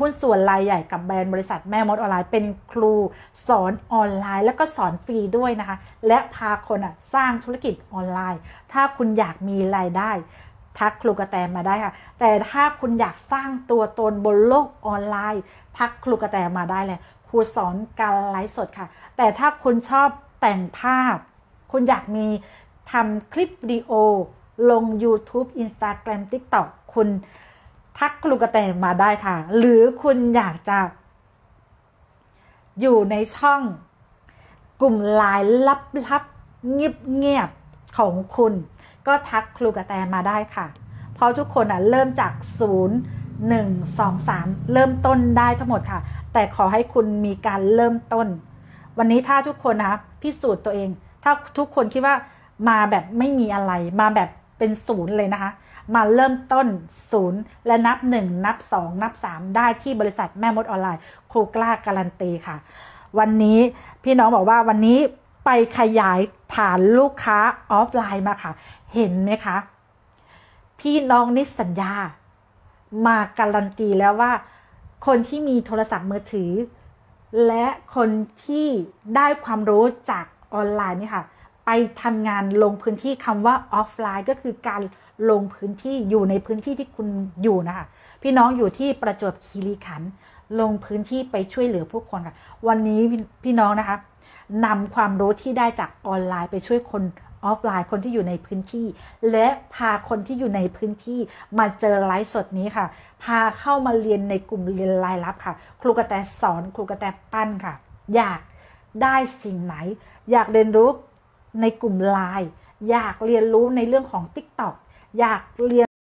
หุ้นส่วนรายใหญ่กับแบรนด์บริษัทแม่มดออนไลน์ เป็นครูสอนออนไลน์ แล้วก็สอนฟรีด้วยนะคะ และพาคนอะสร้างธุรกิจออนไลน์ ถ้าคุณอยากมีรายได้ ทักครูกระแตมาได้ค่ะ แต่ถ้าคุณอยากสร้างตัวตนบนโลกออนไลน์ ทักครูกระแตมาได้เลยครูสอนการไลฟ์สดค่ะ แต่ถ้าคุณชอบแต่งภาพ คุณอยากมีทำคลิปวิดีโอลง YouTube Instagram TikTok คุณ ทักครูกระแตมาได้ค่ะ หรือคุณอยากจะ อยู่ในช่อง กลุ่มไลน์ลับๆเงียบๆของคุณ ก็ทักครูกระแตมาได้ค่ะ เพราะทุกคนอะเริ่มจาก0 1 2 3เริ่มต้นได้ทั้งหมดค่ะ แต่ขอให้คุณมีการเริ่มต้น วันนี้ถ้าทุกคนนะพิสูจน์ตัวเอง ถ้าทุกคนคิดว่ามาแบบไม่มีอะไรมาแบบเป็นศูนย์เลยนะคะ มาเริ่มต้นศูนย์และนับ 1 นับ 2 นับ 3 ได้ที่บริษัทแม่มดออนไลน์ครูกล้าการันตีค่ะ วันนี้พี่น้องบอกว่าวันนี้ไปขยายฐานลูกค้าออฟไลน์มาค่ะ เห็นไหมคะ พี่น้องนิสัญญา มาการันตีแล้วว่า คนที่มีโทรศัพท์มือถือ และคนที่ได้ความรู้จากออนไลน์นี่ค่ะ ไปทำงานลงพื้นที่คำว่าออฟไลน์ก็คือการลงพื้นที่อยู่ในพื้นที่ที่คุณอยู่นะคะ พี่น้องอยู่ที่ประจวบคีรีขันธ์ลงพื้นที่ไปช่วยเหลือผู้คนค่ะ วันนี้พี่น้องนะคะนำความรู้ที่ได้จากออนไลน์ไปช่วยคนออฟไลน์คนที่อยู่ในพื้นที่ และพาคนที่อยู่ในพื้นที่มาเจอไลฟ์สดนี้ค่ะ พาเข้ามาเรียนในกลุ่มเรียนรายลับค่ะ ครูกระแตสอนครูกระแตปั้นค่ะ อยากได้สิ่งไหน อยากเรียนรู้ ในกลุ่มไลน์อยากเรียนรู้ในเรื่องของ TikTok อยากเรียน